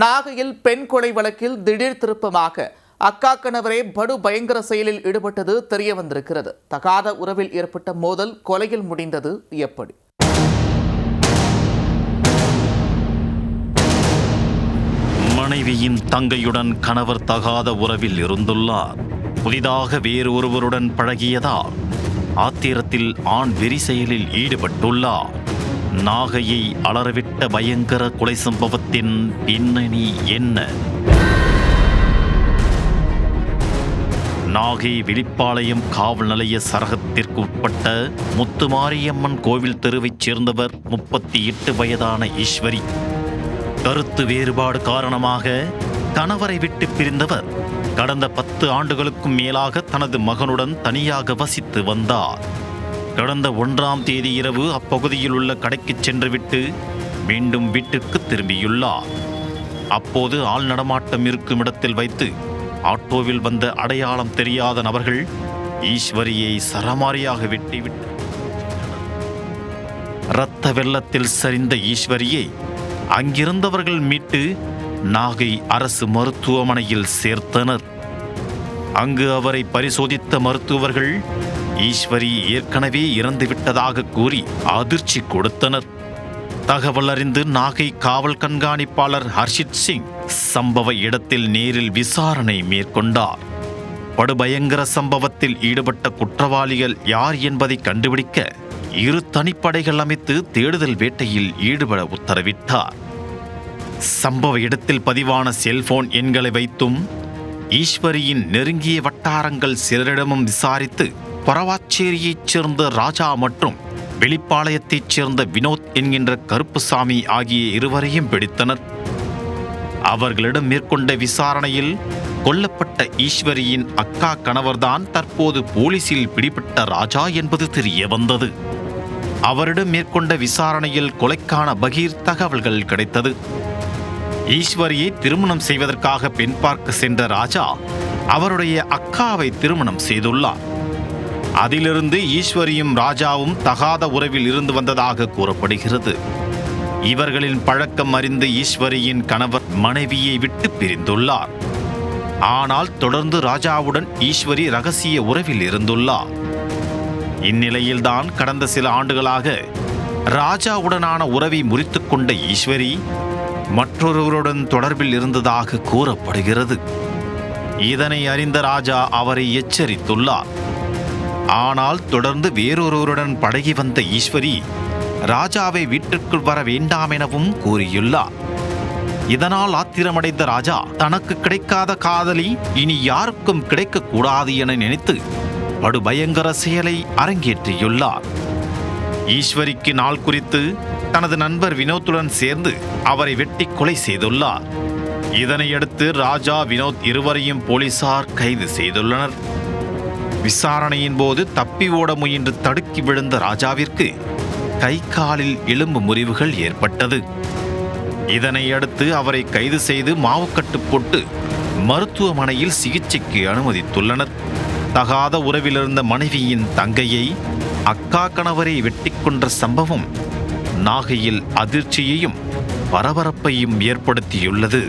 நாகையில் பெண் கொலை வழக்கில் திடீர் திருப்பமாக அக்கா கணவரே படு பயங்கர செயலில் ஈடுபட்டது தெரிய வந்திருக்கிறது. தகாத உறவில் ஏற்பட்ட மோதல் கொலையில் முடிந்தது எப்படி? மனைவியின் தங்கையுடன் கணவர் தகாத உறவில் இருந்துள்ளார். புதிதாக வேறு ஒருவருடன் பழகியதால் ஆத்திரத்தில் ஆண் வெறி செயலில் ஈடுபட்டுள்ளார். நாகையை அலறவிட்ட பயங்கர கொலை சம்பவத்தின் பின்னணி என்ன? நாகை விழிப்பாளையம் காவல் நிலைய சரகத்திற்கு உட்பட்ட முத்துமாரியம்மன் கோவில் தெருவைச் சேர்ந்தவர் முப்பத்தி எட்டு வயதான ஈஸ்வரி. கருத்து வேறுபாடு காரணமாக கணவரை விட்டு பிரிந்தவர். கடந்த பத்து ஆண்டுகளுக்கும் மேலாக தனது மகனுடன் தனியாக வசித்து வந்தார். கடந்த ஒன்றாம் தேதி இரவு அப்பகுதியில் உள்ள கடைக்கு சென்றுவிட்டு மீண்டும் வீட்டிற்கு திரும்பியுள்ளார். அப்போது ஆள் நடமாட்டம் இருக்கும் இடத்தில் வைத்து ஆட்டோவில் வந்த அடையாளம் தெரியாத நபர்கள் ஈஸ்வரியை சரமாரியாக வெட்டிவிட்டு இரத்த வெள்ளத்தில் சரிந்த ஈஸ்வரியை அங்கிருந்தவர்கள் மீட்டு நாகை அரசு மருத்துவமனையில் சேர்த்தனர். அங்கு அவரை பரிசோதித்த மருத்துவர்கள் ஈஸ்வரி ஏற்கனவே இறந்துவிட்டதாக கூறி அதிர்ச்சி கொடுத்தனர். தகவல் அறிந்து நாகை காவல் கண்காணிப்பாளர் ஹர்ஷித் சிங் சம்பவ இடத்தில் நேரில் விசாரணை மேற்கொண்டார். படுபயங்கர சம்பவத்தில் ஈடுபட்ட குற்றவாளிகள் யார் என்பதை கண்டுபிடிக்க இரு தனிப்படைகள் அமைத்து தேடுதல் வேட்டையில் ஈடுபட உத்தரவிட்டார். சம்பவ இடத்தில் பதிவான செல்போன் எண்களை வைத்தும் ஈஸ்வரியின் நெருங்கிய வட்டாரங்கள் சிலரிடமும் விசாரித்து பரவாச்சேரியைச் சேர்ந்த ராஜா மற்றும் வெளிப்பாளையத்தைச் சேர்ந்த வினோத் என்கின்ற கருப்புசாமி ஆகிய இருவரையும் பிடித்தனர் அவர்களிடம் மேற்கொண்ட விசாரணையில் கொல்லப்பட்ட ஈஸ்வரியின் அக்கா கணவர்தான் தற்போது போலீசில் பிடிபட்ட ராஜா என்பது தெரிய வந்தது அவரிடம் மேற்கொண்ட விசாரணையில் கொலைக்கான பகீர் தகவல்கள் கிடைத்தது. ஈஸ்வரியை திருமணம் செய்வதற்காக பெண் பார்க்க சென்ற ராஜா அவருடைய அக்காவை திருமணம் செய்துள்ளார். அதிலிருந்து ஈஸ்வரியும் ராஜாவும் தகாத உறவில் இருந்து வந்ததாக கூறப்படுகிறது. இவர்களின் பழக்கம் அறிந்து ஈஸ்வரியின் கணவர் மனைவியை விட்டு பிரிந்துள்ளார். ஆனால் தொடர்ந்து ராஜாவுடன் ஈஸ்வரி ரகசிய உறவில் இருந்துள்ளார். இந்நிலையில்தான் கடந்த சில ஆண்டுகளாக ராஜாவுடனான உறவை முறித்து கொண்ட ஈஸ்வரி மற்றொருவருடன் தொடர்பில் இருந்ததாக கூறப்படுகிறது. இதனை அறிந்த ராஜா அவரை எச்சரித்துள்ளார். ஆனால் தொடர்ந்து வேறொருவருடன் பழகி வந்த ஈஸ்வரி ராஜாவை வீட்டிற்குள் வர வேண்டாம் எனவும் கூறியுள்ளார். இதனால் ஆத்திரமடைந்த ராஜா தனக்கு கிடைக்காத காதலி இனி யாருக்கும் கிடைக்கக்கூடாது என நினைத்து படுபயங்கர செயலை அரங்கேற்றியுள்ளார். ஈஸ்வரிக்கு நாள் குறித்து தனது நண்பர் வினோத்துடன் சேர்ந்து அவரை வெட்டி கொலை செய்துள்ளார். இதனையடுத்து ராஜா வினோத் இருவரையும் போலீசார் கைது செய்துள்ளனர். விசாரணையின் போது தப்பி ஓட முயன்று தடுக்கி விழுந்த ராஜாவிற்கு கை காலில் எலும்பு முறிவுகள் ஏற்பட்டது. இதனை அடுத்து அவரை கைது செய்து மாவுக்கட்டு போட்டு மருத்துவமனையில் சிகிச்சைக்கு அனுமதித்துள்ளனர். தகாத உறவிலிருந்த மனைவியின் தங்கையை அக்கா கணவரை வெட்டிக்கொன்ற சம்பவம் நாகையில் அதிர்ச்சியையும் பரபரப்பையும் ஏற்படுத்தியுள்ளது.